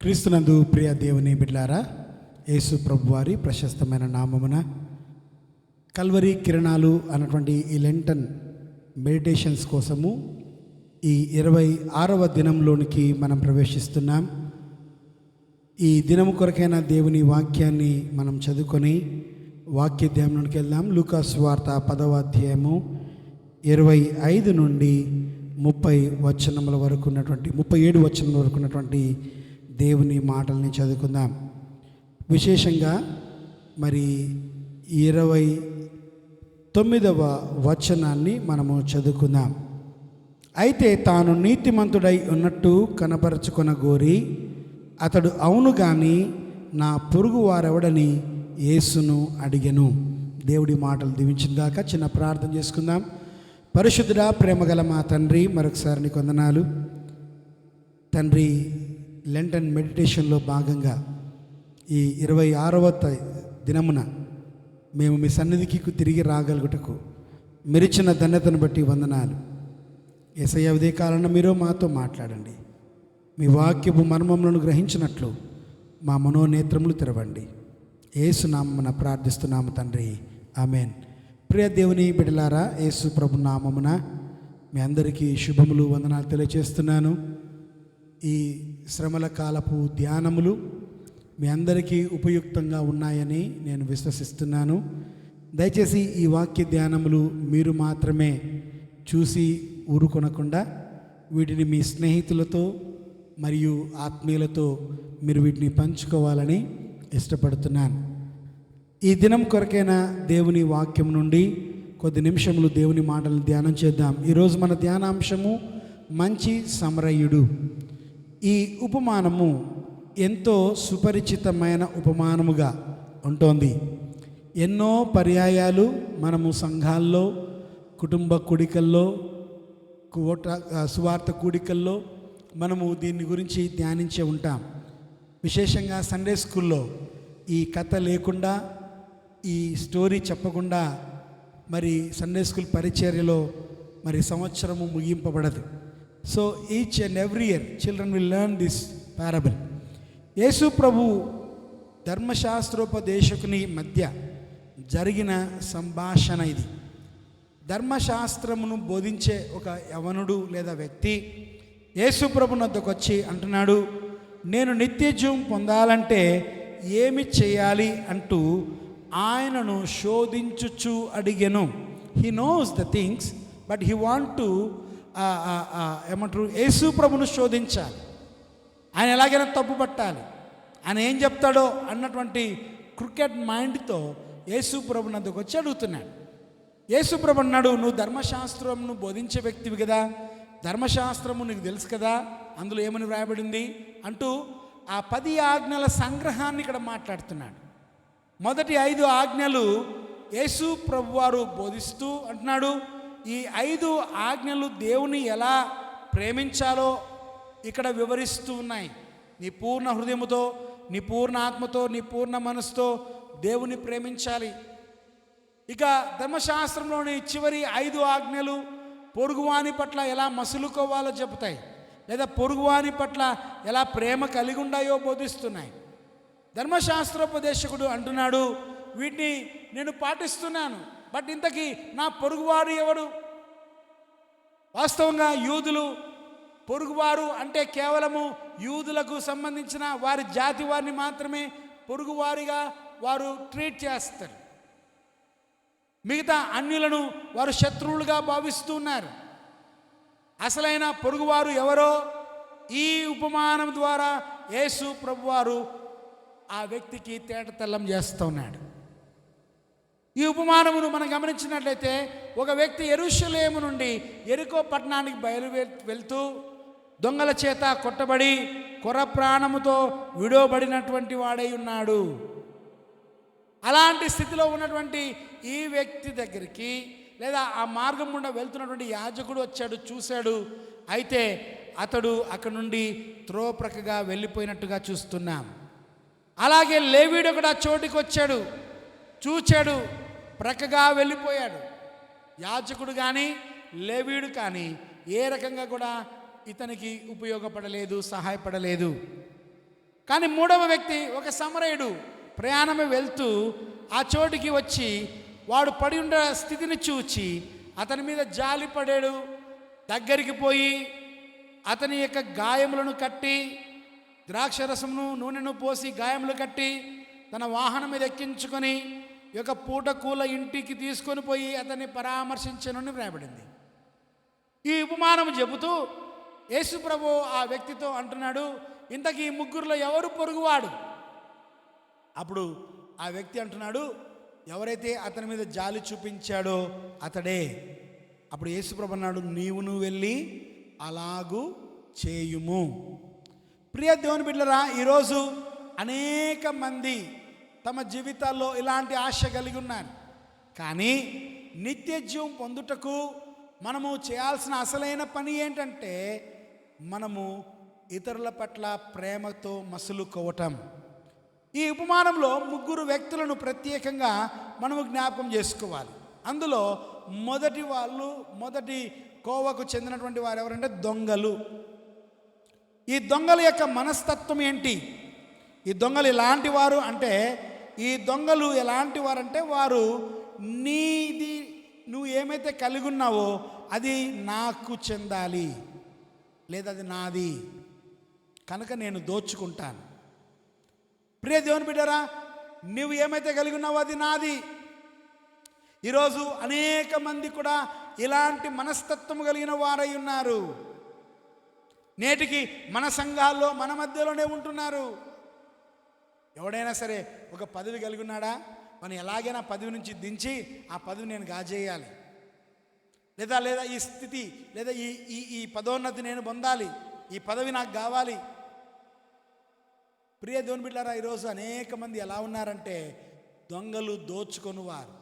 క్రీస్తునందు ప్రియ దేవుని బిడ్లారా యేసు ప్రభువారి ప్రశస్తమైన నామమున కల్వరి కిరణాలు అన్నటువంటి ఈ లెంటన్ మెడిటేషన్స్ కోసము ఈ ఇరవై ఆరవ దినంలోనికి మనం ప్రవేశిస్తున్నాం. ఈ దినము కొరకైన దేవుని వాక్యాన్ని మనం చదువుకొని వాక్య ధ్యానంలోకి వెళ్దాం. లూకాస్ వార్త పదవ అధ్యాయము ఇరవై ఐదు నుండి ముప్పై వచనముల వరకు ఉన్నటువంటి ముప్పై ఏడు వచనముల వరకు ఉన్నటువంటి దేవుని మాటల్ని చదువుకుందాం. విశేషంగా మరి ఇరవై తొమ్మిదవ వచనాన్ని మనము చదువుకుందాం. అయితే తాను నీతిమంతుడై ఉన్నట్టు కనపరచుకొన గోరి అతడు అవును కానీ నా పొరుగు వారెవడని యేసును అడిగను. దేవుడి మాటలు దీవించిందాక చిన్న ప్రార్థన చేసుకుందాం. పరిశుద్ధుడా ప్రేమగల మా తండ్రి మరొకసారి నీకు వందనాలు తండ్రి లెంటన్ మెడిటేషన్లో భాగంగా ఈ ఇరవై ఆరవ త- దినమున మేము మీ సన్నిధికి తిరిగి రాగలుగుటకు మెరిచిన ధన్యతను బట్టి వందనాలు. ఏసయ్య ఉదయ కాలంలో మీరు మాతో మాట్లాడండి. మీ వాక్యపు మర్మములను గ్రహించినట్లు మా మనోనేత్రములు తెరవండి. ఏసునామన ప్రార్థిస్తున్నాము తండ్రి. ఆమెన్. ప్రియ దేవుని బిడలారా యేసు ప్రభు నామమున మీ అందరికీ శుభములు వందనాలు తెలియజేస్తున్నాను. ఈ శ్రమల కాలపు ధ్యానములు మీ అందరికీ ఉపయుక్తంగా ఉన్నాయని నేను విశ్వసిస్తున్నాను. దయచేసి ఈ వాక్య ధ్యానములు మీరు మాత్రమే చూసి ఊరుకొనకుండా వీటిని మీ స్నేహితులతో మరియు ఆత్మీయులతో మీరు వీటిని పంచుకోవాలని ఇష్టపడుతున్నాను. ఈ దినం కొరకైన దేవుని వాక్యం నుండి కొద్ది నిమిషములు దేవుని మాటలను ధ్యానం చేద్దాం. ఈరోజు మన ధ్యానాంశము మంచి సమరయుడు. ఈ ఉపమానము ఎంతో సుపరిచితమైన ఉపమానముగా ఉంటుంది. ఎన్నో పర్యాయాలు మనము సంఘాల్లో కుటుంబ కూడికల్లో కోట సువార్త కూడికల్లో మనము దీని గురించి ధ్యానించే ఉంటాం. విశేషంగా సండే స్కూల్లో ఈ కథ లేకుండా ఈ స్టోరీ చెప్పకుండా మరి సండే స్కూల్ పరిచర్యలో మరి సంవత్సరము ముగింపబడదు. So each and every year children will learn this parable Yesu ప్రభు ధర్మశాస్త్రోపదేశకుని మధ్య జరిగిన సంభాషణ ఇది ధర్మశాస్త్రమును బోధించే ఒక యవనుడు లేదా వ్యక్తి యేసు ప్రభు వచ్చి అంటున్నాడు నేను నిత్యజీవం పొందాలంటే ఏమి చేయాలి అంటూ ఆయనను శోధించుచు అడిగెను he knows the things but he want to ఏమంటారు? యేసు ప్రభును శోధించాలి. ఆయన ఎలాగైనా తప్పు పట్టాలి. ఆయన ఏం చెప్తాడో అన్నటువంటి క్రికెట్ మైండ్తో యేసు ప్రభు నందుకు వచ్చి అడుగుతున్నాడు. యేసు ప్రభు అన్నాడు నువ్వు ధర్మశాస్త్రంను బోధించే వ్యక్తివి కదా. ధర్మశాస్త్రము నీకు తెలుసు కదా. అందులో ఏమని వ్రాయబడింది? అంటూ ఆ పది ఆజ్ఞల సంగ్రహాన్ని ఇక్కడ మాట్లాడుతున్నాడు. మొదటి ఐదు ఆజ్ఞలు యేసు ప్రభువారు బోధిస్తూ అంటున్నాడు. ఈ ఐదు ఆజ్ఞలు దేవుని ఎలా ప్రేమించాలో ఇక్కడ వివరిస్తూ ఉన్నాయి. నీ పూర్ణ హృదయముతో నీ పూర్ణ ఆత్మతో నీ పూర్ణ మనసుతో దేవుని ప్రేమించాలి. ఇక ధర్మశాస్త్రంలోని చివరి ఐదు ఆజ్ఞలు పొరుగువాని పట్ల ఎలా మసులుకోవాలో చెబుతాయి. లేదా పొరుగువాని పట్ల ఎలా ప్రేమ కలిగి ఉండాయో బోధిస్తున్నాయి. ధర్మశాస్త్రోపదేశకుడు అంటున్నాడు వీటిని నేను పాటిస్తున్నాను. బట్ ఇంతకీ నా పొరుగువారు ఎవడు? వాస్తవంగా యూదులు పొరుగువారు అంటే కేవలము యూదులకు సంబంధించిన వారి జాతి వారిని మాత్రమే పొరుగువారిగా వారు ట్రీట్ చేస్తారు. మిగతా అన్యులను వారు శత్రువులుగా భావిస్తూ ఉన్నారు. అసలైన పొరుగువారు ఎవరో? ఈ ఉపమానం ద్వారా యేసు ప్రభువారు ఆ వ్యక్తికి తేటతెల్లం చేస్తూ ఉన్నాడు. ఈ ఉపమానమును మనం గమనించినట్లయితే ఒక వ్యక్తి ఎరుషలేము నుండి ఎరుకో పట్టణానికి బయలు వెళ్తూ దొంగల చేత కొట్టబడి కొర ప్రాణముతో విడవబడినటువంటి వాడై ఉన్నాడు. అలాంటి స్థితిలో ఉన్నటువంటి ఈ వ్యక్తి దగ్గరికి లేదా ఆ మార్గం గుండా వెళ్తున్నటువంటి యాజకుడు వచ్చాడు చూశాడు. అయితే అతడు అక్కడ నుండి త్రోప్రకగా వెళ్ళిపోయినట్టుగా చూస్తున్నాం. అలాగే లేవీడు కూడా చోటికి వచ్చాడు. చూచాడు. ప్రక్కగా వెళ్ళిపోయాడు. యాజకుడు కానీ లేవీడు కానీ ఏ రకంగా కూడా ఇతనికి ఉపయోగపడలేదు సహాయపడలేదు. కానీ మూడవ వ్యక్తి ఒక సమరయుడు ప్రయాణమే వెళ్తూ ఆ చోటికి వచ్చి వాడు పడి ఉన్న స్థితిని చూచి అతని మీద జాలి పడాడు. దగ్గరికి పోయి అతని యొక్క గాయములను కట్టి ద్రాక్షరసమును నూనెను పోసి గాయములు కట్టి తన వాహనం మీద ఎక్కించుకొని యొక్క పూటకూల ఇంటికి తీసుకొని పోయి అతన్ని పరామర్శించనని వ్రాయబడింది. ఈ ఉపమానం చెబుతూ యేసుప్రభు ఆ వ్యక్తితో అంటున్నాడు ఇంతకీ ఈ ముగ్గురులో ఎవరు పొరుగువాడు? అప్పుడు ఆ వ్యక్తి అంటున్నాడు ఎవరైతే అతని మీద జాలి చూపించాడో అతడే. అప్పుడు యేసుప్రభు అన్నాడు నీవును వెళ్ళి అలాగూ చేయుము. ప్రియ దేవుని బిడ్డరా ఈరోజు అనేక మంది తమ జీవితాల్లో ఇలాంటి ఆశ కలిగి ఉన్నారు కానీ నిత్య జీవం పొందుటకు మనము చేయాల్సిన అసలైన పని ఏంటంటే మనము ఇతరుల పట్ల ప్రేమతో మసులుకోవటం. ఈ ఉపమానంలో ముగ్గురు వ్యక్తులను ప్రత్యేకంగా మనము జ్ఞాపకం చేసుకోవాలి. అందులో మొదటి వాళ్ళు మొదటి కోవకు చెందినటువంటి వారు ఎవరంటే దొంగలు. ఈ దొంగల యొక్క మనస్తత్వం ఏంటి? ఈ దొంగలు ఇలాంటి వారు అంటే ఈ దొంగలు ఎలాంటి వారంటే వారు నీది నువ్వు ఏమైతే కలిగి ఉన్నావో అది నాకు చెందాలి లేదా అది నాది కనుక నేను దోచుకుంటాను. ప్రియ దేవుని బిడ్డరా నువ్వు ఏమైతే కలిగి ఉన్నావో అది నాది. ఈరోజు అనేక మంది కూడా ఇలాంటి మనస్తత్వం కలిగిన వారై ఉన్నారు. నేటికి మన సంఘాల్లో మన మధ్యలోనే ఉంటున్నారు. ఎవడైనా సరే ఒక పదవి కలిగి ఉన్నాడా మనం ఎలాగైనా పదవి నుంచి దించి ఆ పదవి నేను గాజేయాలి. లేదా లేదా ఈ స్థితి లేదా ఈ ఈ ఈ పదోన్నతి నేను పొందాలి. ఈ పదవి నాకు కావాలి. ప్రియ దేవుని బిడ్డారా ఈరోజు అనేక మంది ఎలా ఉన్నారంటే దొంగలు దోచుకొని వారు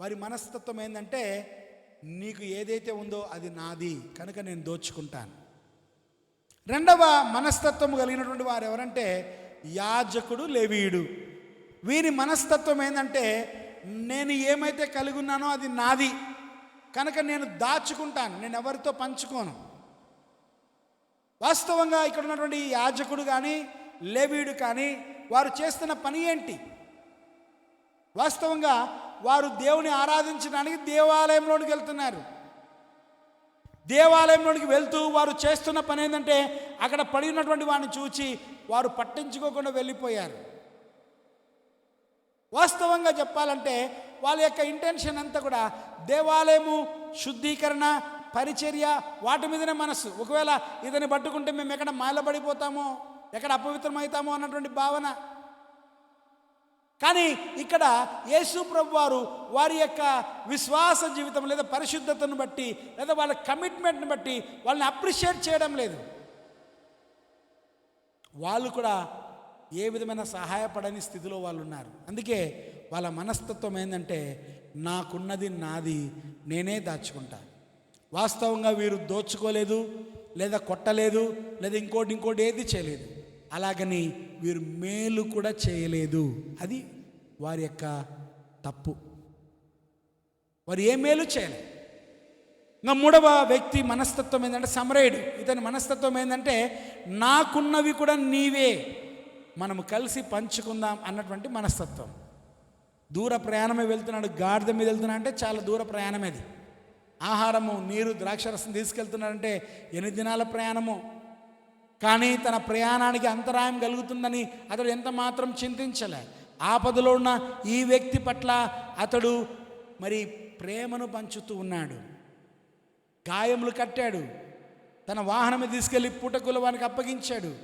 వారి మనస్తత్వం ఏంటంటే నీకు ఏదైతే ఉందో అది నాది కనుక నేను దోచుకుంటాను. రెండవ మనస్తత్వం కలిగినటువంటి వారు ఎవరంటే యాజకుడు లేవీయుడు. వీరి మనస్తత్వం ఏంటంటే నేను ఏమైతే కలిగి ఉన్నానో అది నాది. కనుక నేను దాచుకుంటాను నేను ఎవరితో పంచుకోను. వాస్తవంగా ఇక్కడ ఉన్నటువంటి యాజకుడు కానీ లేవీయుడు కానీ వారు చేస్తున్న పని ఏంటి? వాస్తవంగా వారు దేవుని ఆరాధించడానికి దేవాలయంలోనికి వెళ్తున్నారు. దేవాలయంలోనికి వెళ్తూ వారు చేస్తున్న పని ఏంటంటే అక్కడ పడి ఉన్నటువంటి వాడిని చూచి వారు పట్టించుకోకుండా వెళ్ళిపోయారు. వాస్తవంగా చెప్పాలంటే వాళ్ళ యొక్క ఇంటెన్షన్ అంతా కూడా దేవాలయము శుద్ధీకరణ పరిచర్య వాటి మీదనే మనసు ఒకవేళ ఇతని పట్టుకుంటే మేము ఎక్కడ మాలబడిపోతామో ఎక్కడ అపవిత్రమవుతామో అన్నటువంటి భావన కానీ ఇక్కడ యేసు ప్రభు వారు వారి యొక్క విశ్వాస జీవితం లేదా పరిశుద్ధతను బట్టి లేదా వాళ్ళ కమిట్మెంట్ని బట్టి వాళ్ళని అప్రిషియేట్ చేయడం లేదు. వాళ్ళు కూడా ఏ విధమైన సహాయపడని స్థితిలో వాళ్ళు ఉన్నారు. అందుకే వాళ్ళ మనస్తత్వం ఏంటంటే నాకున్నది నాది నేనే దాచుకుంటా. వాస్తవంగా వీరు దోచుకోలేదు లేదా కొట్టలేదు లేదా ఇంకోటి ఇంకోటి ఏది చేయలేదు. అలాగని వీరు మేలు కూడా చేయలేదు. అది వారి యొక్క తప్పు. వారు ఏ మేలు చేయాలి. ఇంకా మూడవ వ్యక్తి మనస్తత్వం ఏంటంటే సమరయుడు. ఇతని మనస్తత్వం ఏంటంటే నాకున్నవి కూడా నీవే. మనము కలిసి పంచుకుందాం అన్నటువంటి మనస్తత్వం. దూర ప్రయాణమే వెళ్తున్నాడు గాడిద మీద వెళ్తున్నా అంటే చాలా దూర ప్రయాణమేది ఆహారము నీరు ద్రాక్షరసం తీసుకెళ్తున్నాడంటే ఎన్ని దినాల ప్రయాణము? కానీ తన ప్రయాణానికి అంతరాయం కలుగుతుందని అతడు ఎంత మాత్రం చింతించలే. ఆపదలో ఉన్న ఈ వ్యక్తి పట్ల అతడు మరి ప్రేమను పంచుతూ ఉన్నాడు. గాయములు కట్టాడు. తన వాహనం తీసుకెళ్ళి తీసుకెళ్ళి పుటకుల వానికి అప్పగించాడు.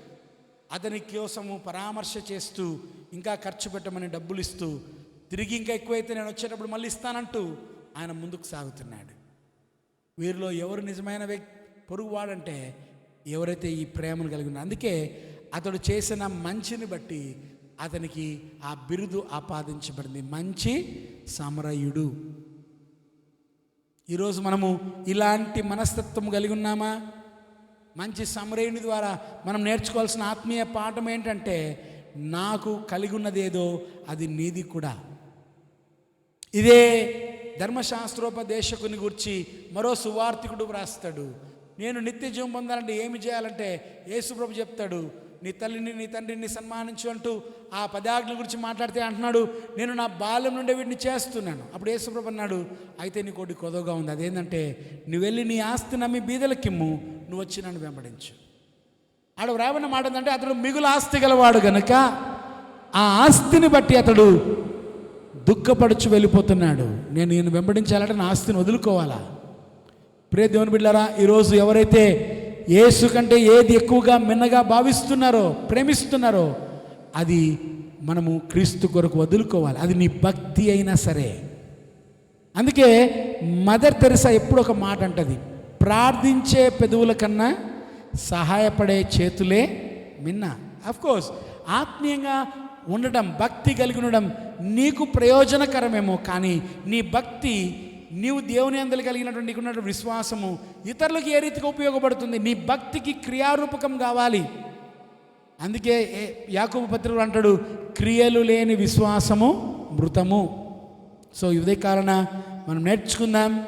అతని కోసము పరామర్శ చేస్తూ ఇంకా ఖర్చు పెట్టమని డబ్బులు ఇస్తూ తిరిగి ఇంకా ఎక్కువైతే నేను వచ్చేటప్పుడు మళ్ళీ ఇస్తానంటూ ఆయన ముందుకు సాగుతున్నాడు. వీరిలో ఎవరు నిజమైన వ్యక్తి పొరుగువాడంటే ఎవరైతే ఈ ప్రేమను కలిగి ఉన్నారో అందుకే అతడు చేసిన మంచిని బట్టి అతనికి ఆ బిరుదు ఆపాదించబడింది. మంచి సమరయుడు. ఈరోజు మనము ఇలాంటి మనస్తత్వం కలిగి ఉన్నామా? మంచి సమరయుని ద్వారా మనం నేర్చుకోవాల్సిన ఆత్మీయ పాఠం ఏంటంటే నాకు కలిగి ఉన్నదేదో అది నీది కూడా. ఇదే ధర్మశాస్త్రోపదేశకుని గురించి మరో సువార్థికుడు వ్రాస్తాడు. నేను నిత్య జీవం పొందాలంటే ఏమి చేయాలంటే యేసుప్రభు చెప్తాడు నీ తల్లిని నీ తండ్రిని సన్మానించు అంటూ ఆ పదాజ్ఞ గురించి మాట్లాడితే అంటున్నాడు నేను నా బాల్యం నుండి వీటిని చేస్తున్నాను. అప్పుడు యేసుప్రభు అన్నాడు అయితే నీ కోటి కొదవగా ఉంది. అదేంటంటే నువ్వు వెళ్ళి నీ ఆస్తి నమ్మి బీదలకిమ్ము నువ్వు వచ్చి నన్ను వెంబడించు. ఆడ వ్రాయబడిన మాట ఏంటంటే అతడు మిగులు ఆస్తి గలవాడు గనుక ఆ ఆస్తిని బట్టి అతడు దుఃఖపడుచు వెళ్ళిపోతున్నాడు. నేను ఈయన వెంబడించాలంటే నా ఆస్తిని వదులుకోవాలా? ప్రే దేవుని బిడ్డారా ఈరోజు ఎవరైతే యేసు కంటే ఏది ఎక్కువగా మిన్నగా భావిస్తున్నారో ప్రేమిస్తున్నారో అది మనము క్రీస్తు కొరకు వదులుకోవాలి. అది నీ భక్తి అయినా సరే. అందుకే మదర్ తెరసా ఎప్పుడు ఒక మాట అంటది ప్రార్థించే పెదవుల కన్నా సహాయపడే చేతులే మిన్న. కోర్స్ ఆత్మీయంగా ఉండడం భక్తి కలిగి ఉండడం నీకు ప్రయోజనకరమేమో కానీ నీ భక్తి నీవు దేవుని అందరి కలిగినటువంటి నీకున్నటువంటి విశ్వాసము ఇతరులకు ఏ రీతిగా ఉపయోగపడుతుంది? నీ భక్తికి క్రియారూపకం కావాలి. అందుకే యాకూబ యాకోబు అంటాడు క్రియలు లేని విశ్వాసము మృతము. సో ఇదే కారణ మనం నేర్చుకుందాం.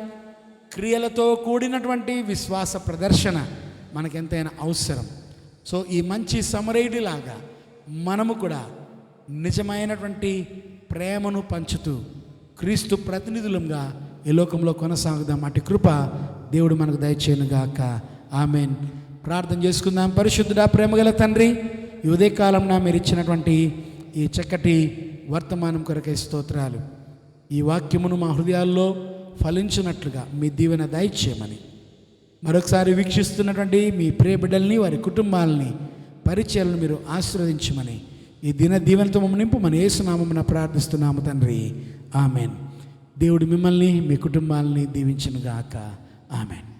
క్రియలతో కూడినటువంటి విశ్వాస ప్రదర్శన మనకెంతైనా అవసరం. సో ఈ మంచి సమరైడిలాగా మనము కూడా నిజమైనటువంటి ప్రేమను పంచుతూ క్రీస్తు ప్రతినిధులంగా ఈ లోకంలో కొనసాగుదాం. అటు కృప దేవుడు మనకు దయచేయను గాక. ఆమెన్. ప్రార్థన చేసుకుందాం. పరిశుద్ధుడా ప్రేమగల తండ్రి ఈ ఉదయకాలంన మీరు ఇచ్చినటువంటి ఈ చక్కటి వర్తమానం కొరకే స్తోత్రాలు. ఈ వాక్యమును మా హృదయాల్లో ఫలించినట్లుగా మీ దీవెన దయచేయమని. మరొకసారి వీక్షిస్తున్నటువంటి మీ ప్రియ బిడ్డల్ని వారి కుటుంబాలని పరిచయాలను మీరు ఆశీర్వదించమని. ఈ దిన దీవెనతో మమ్మల్ని నింపు మన ఏసునామమున ప్రార్థిస్తున్నాము తండ్రి. ఆమెన్. దేవుడు మిమ్మల్ని మీ కుటుంబాలని దీవించునుగాక. ఆమెన్.